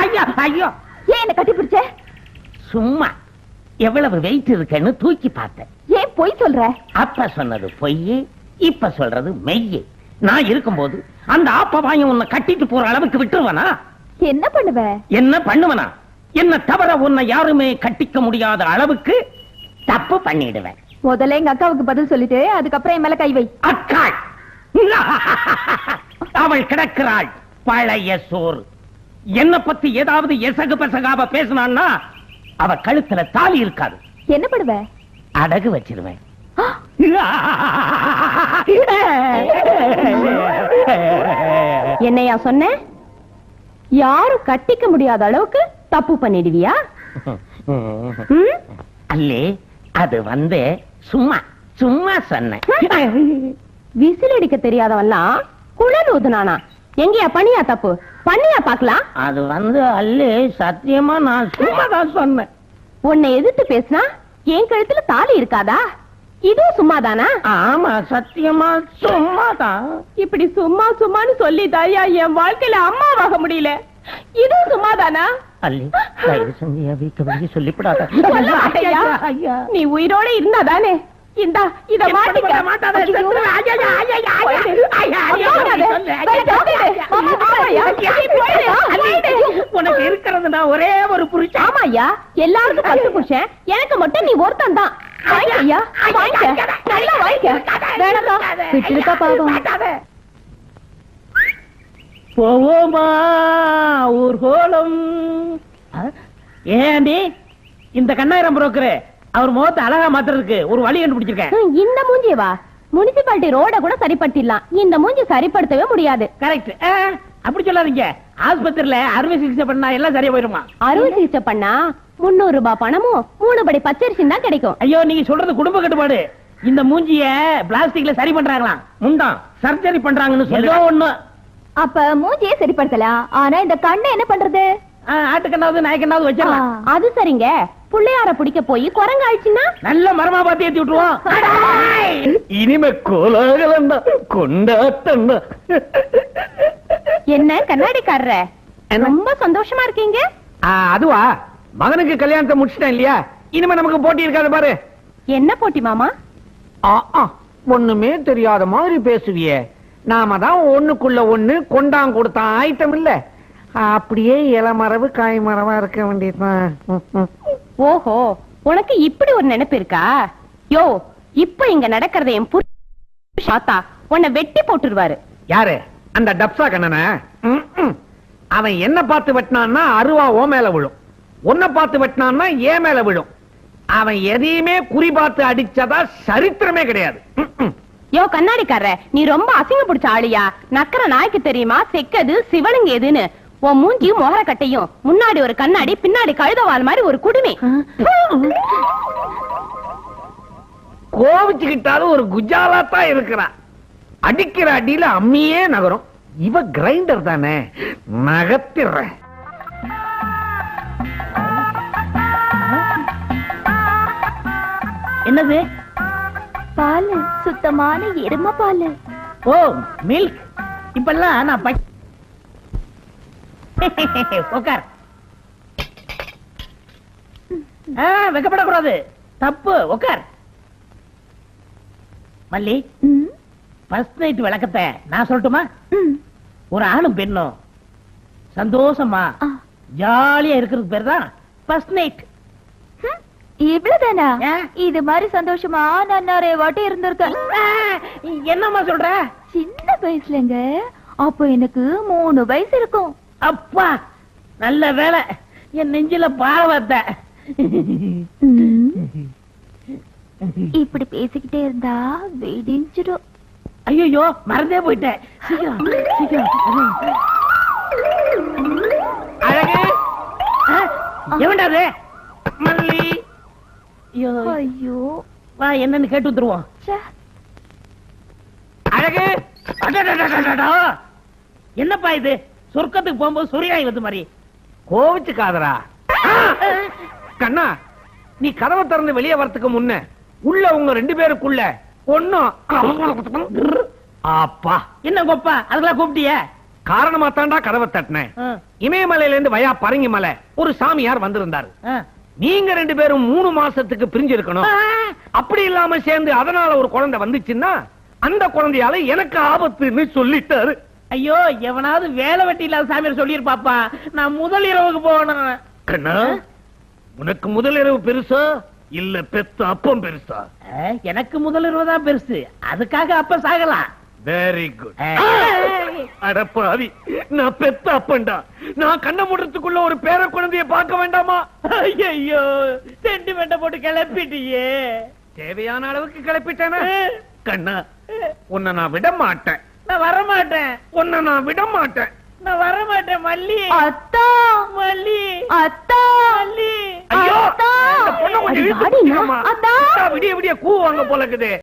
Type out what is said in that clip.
ஐயோ ஐயோ. ஏன் என்ன கட்டி பிடிச்ச சும்மா. எவ்வளவு வெயிட் இருக்குன்னு தூக்கி பார்த்தேன். ஏன் பொய் சொல்ற? அப்ப சொன்னது பொய் இப்ப சொல்றது மெய். நான் இருக்கும்போது அந்த ஆப்பவாயம் உன்னை கட்டிட்டு போற அளவுக்கு விட்டுருவனா? என்ன பண்ணுவ? என்ன பண்ணுவனா? என்ன தவிர உன்னை யாருமே கட்டிக்க முடியாத அளவுக்கு தப்பு பண்ணிடுவேன். முதல்ல எங்க அக்காவுக்கு பதில் சொல்லிட்டு அதுக்கப்புறம் என் மேல கை வை. அக்காள். அவள் கிடக்கிறாள். பழைய சோறு. என்ன பத்தி ஏதாவது எசகு பெசகாவ பேசினான்னா அவ கழுத்துல தாலி இருக்காது. என்ன பண்ணுவ அடகு வச்சிருவேன். என்னையா சொன்ன? யாரும் கட்டிக்க முடியாத அளவுக்கு தப்பு பண்ணிடுவியா? அல்லே அது வந்து சும்மா சும்மா சொன்னேன். விசில் அடிக்க தெரியாதவன்லாம் குழல் ஊதுனானா? எங்கயா பண்ணியா தப்பு? பண்ணியா பாக்கலாம் அது வந்து அல்லே சத்தியமா நான் சும்மா தான் சொன்னேன். உன்னை எதிர்த்து பேசினா என் கழுத்துல தாலி இருக்காதா? இதுவும் சும்மாதானா? ஆமா சத்தியமா சும்மா தான் இப்படி சும்மா சும்மான்னு சொல்லி தாயா என் வாழ்க்கையில அம்மாவாக முடியல. இதுவும் சும்மாதானா? அல்லி தயவு செஞ்சு சொல்லிவிடாத. சொல்ல நீ உயிரோட இருந்தாதானே? இந்தா இத மாட்டிக்க. மாட்டாத. ஐயா, ஐயா, ஐயா, ஐயா, ஐயா. நீ போயிடு. அல்லி, போயிடு. உனக்கு இருக்கிறதுனா ஒரே ஒரு புருஷன். ஆமாய்யா. எல்லாருக்கும் பத்து புருஷன். எனக்கு மட்டும் நீ ஒருத்தன் தான். ஐயா வாங்க நல்லா வாங்க. வேணாக்கா. விட்டுருக்கா பாவம். போவோமா ஊர்கோலம் ஏண்டி இந்த கண்ணாயிரம் புரோக்கரு அவர் முகத்தை அழகா மாத்துறதுக்கு ஒரு வழி கண்டுபிடிச்சிருக்கேன். இந்த மூஞ்சி வா. முனிசிபாலிட்டி ரோட கூட சரிப்படுத்திடலாம். இந்த மூஞ்சி சரிப்படுத்தவே முடியாது. கரெக்ட் அப்படி சொல்லாதீங்க. ஆஸ்பத்திரியில அறுவை சிகிச்சை பண்ணா எல்லாம் சரியா போயிருமா? அறுவை சிகிச்சை பண்ணா முன்னூறு ரூபாய் பணமும் மூணு படி பச்சரிசி தான் கிடைக்கும். ஐயோ நீங்க சொல்றது குடும்ப கட்டுப்பாடு. இந்த மூஞ்சிய பிளாஸ்டிக்ல சரி பண்றாங்களாம். முண்டாம் சர்ஜரி பண்றாங்கன்னு சொல்லி. ஒண்ணு. அப்ப மூஞ்சியே சரிப்படுத்தலாம். ஆனா இந்த கண்ணை என்ன பண்றது? ஆட்டுக்கண்ணாவது நாய்க்கண்ணாவது வச்சிடலாம். அது சரிங்க. புள்ளையார பிடிக்க போய் குரங்கு ஆயிடுச்சுன்னா நல்ல மரமா பார்த்து ஏத்தி விட்டுருவோம். இனிமே கோலாகலம் தான் கொண்டாட்டம் தான் என்ன கண்ணாடிக்காரர? ரொம்ப சந்தோஷமா இருக்கீங்க? அதுவா. மகனுக்கு கல்யாணத்தை முடிச்சிட்டேன் இல்லையா? இனிமே நமக்கு போட்டி இருக்காது பாரு. என்ன போட்டி மாமா? ஒண்ணுமே தெரியாத மாதிரி பேசுவியே. நாம தான் ஒண்ணுக்குள்ள ஒண்ணு கொண்டாங் கொடுத்தான் ஐட்டம் இல்ல. அப்படியே இளமரவு காய் மரவா இருக்க வேண்டியதுதான். ஓஹோ உனக்கு இப்படி ஒரு நினைப்பு இருக்கா? யோ இப்ப இங்க நடக்கிறத என் பார்த்தா உன்னை வெட்டி போட்டுருவாரு. யாரு? அந்த டப்சா கண்ணன? அவன் என்ன பார்த்து வெட்டினான்னா அருவா ஓ மேல விழும். உன்னை பார்த்து வெட்டினான்னா ஏ மேல விழும். அவன் எதையுமே குறி பார்த்து அடிச்சதா சரித்திரமே கிடையாது. யோ கண்ணாடிக்காரர நீ ரொம்ப அசிங்க பிடிச்ச ஆளியா? நக்கற நாய்க்கு தெரியுமா? செக்கது சிவனுங்க எதுன்னு? உன் மூஞ்சியும் மொகர கட்டையும் முன்னாடி ஒரு கண்ணாடி பின்னாடி கழுதவால் மாதிரி ஒரு குடுமி. கோவிச்சுக்கிட்டாலும் ஒரு குஜாலா தான் இருக்கிறான் அடிக்கிற அடியில அம்மியே நகரும். இவ கிரைண்டர் தானே. நகத்திடுறேன் என்னது? பால் சுத்தமான எரும பால். ஓ மில்க் இப்பெல்லாம் நான் ப- உட்கார் வெக்கப்படக்கூடாது. தப்பு உட்கார் மல்லி ஃபர்ஸ்ட் நைட் விளக்கத்தை நான் சொல்லட்டுமா? ஒரு ஆணும் பெண்ணும் சந்தோஷமா ஜாலியா இருக்கிறது பேர் தான் ஃபர்ஸ்ட் நைட் இவ்வளவுதானா? இது மாதிரி சந்தோஷமா நான் நிறைய வாட்டி இருந்திருக்கேன். என்னம்மா சொல்ற? சின்ன வயசுலங்க அப்ப எனக்கு மூணு வயசு இருக்கும். அப்பா நல்ல வேலை என் நெஞ்சில பார வத்த. இப்படி பேசிக்கிட்டே இருந்தா வெடிஞ்சிடும். ஐயோ மறந்தே போயிட்டேன். சீக்கிரம் சீக்கிரம். அழகு. ஆ, எவன்டா அது? மல்லி. ஐயோ. வா என்னன்னு கேட்டு வந்துருவோம். அழகு. என்னப்பா இது? சொர்க்கத்துக்கு போகும்போது சூரியாய் வந்து மாதிரி. கோவிச்சுக்காதரா கண்ணா நீ கதவை திறந்து வெளியே வரதுக்கு முன்ன உள்ள உங்க ரெண்டு பேருக்குள்ள ஒண்ணும் அப்பா. என்ன கொப்பா அதுக்கெல்லாம் கூப்பிட்டிய? காரணமா தாண்டா கதவை தட்டினேன். இமயமலையில இருந்து வயா பரங்கி மலை. ஒரு சாமியார் வந்திருந்தாரு? நீங்க ரெண்டு பேரும் மூணு மாசத்துக்கு பிரிஞ்சு இருக்கணும் அப்படி இல்லாம சேர்ந்து அதனால ஒரு குழந்தை வந்துச்சுன்னா அந்த குழந்தையால எனக்கு ஆபத்துன்னு சொல்லிட்டாரு. ஐயோ எவனாவது வேலை வெட்டி இல்லாத சாமியார் சொல்லிருப்பாப்பா நான் முதல் இரவுக்கு போகணும் கண்ணா உனக்கு முதல் இரவு பெருசா? இல்ல பெத்த அப்பம் பெருசா? எனக்கு முதல் இரவு தான் பெருசு. அதுக்காக அப்ப சாகலாம். Very good. அடப்பாவி நான் பெத்த அப்பன்டா. நான் கண்ண மூடுறதுக்குள்ள ஒரு பேர குழந்தைய பார்க்க வேண்டாமா? ஐயோ சென்டிமெண்ட போட்டு கிளப்பிட்டியே. தேவையான அளவுக்கு கிளப்பிட்டேனா? கண்ணா உன்னை நான் விட மாட்டேன். நான் வர மாட்டேன் உன்னை நான் விட மாட்டேன் நான் வர மாட்டேன் மல்லி. அத்தா. மல்லி. அத்தா. மல்லி. ஐயோ அத்தா! இந்த பொண்ணை கொஞ்சம் இழுத்து? அத்தா! விடிய விடிய கூ வாங்க போல இருக்குது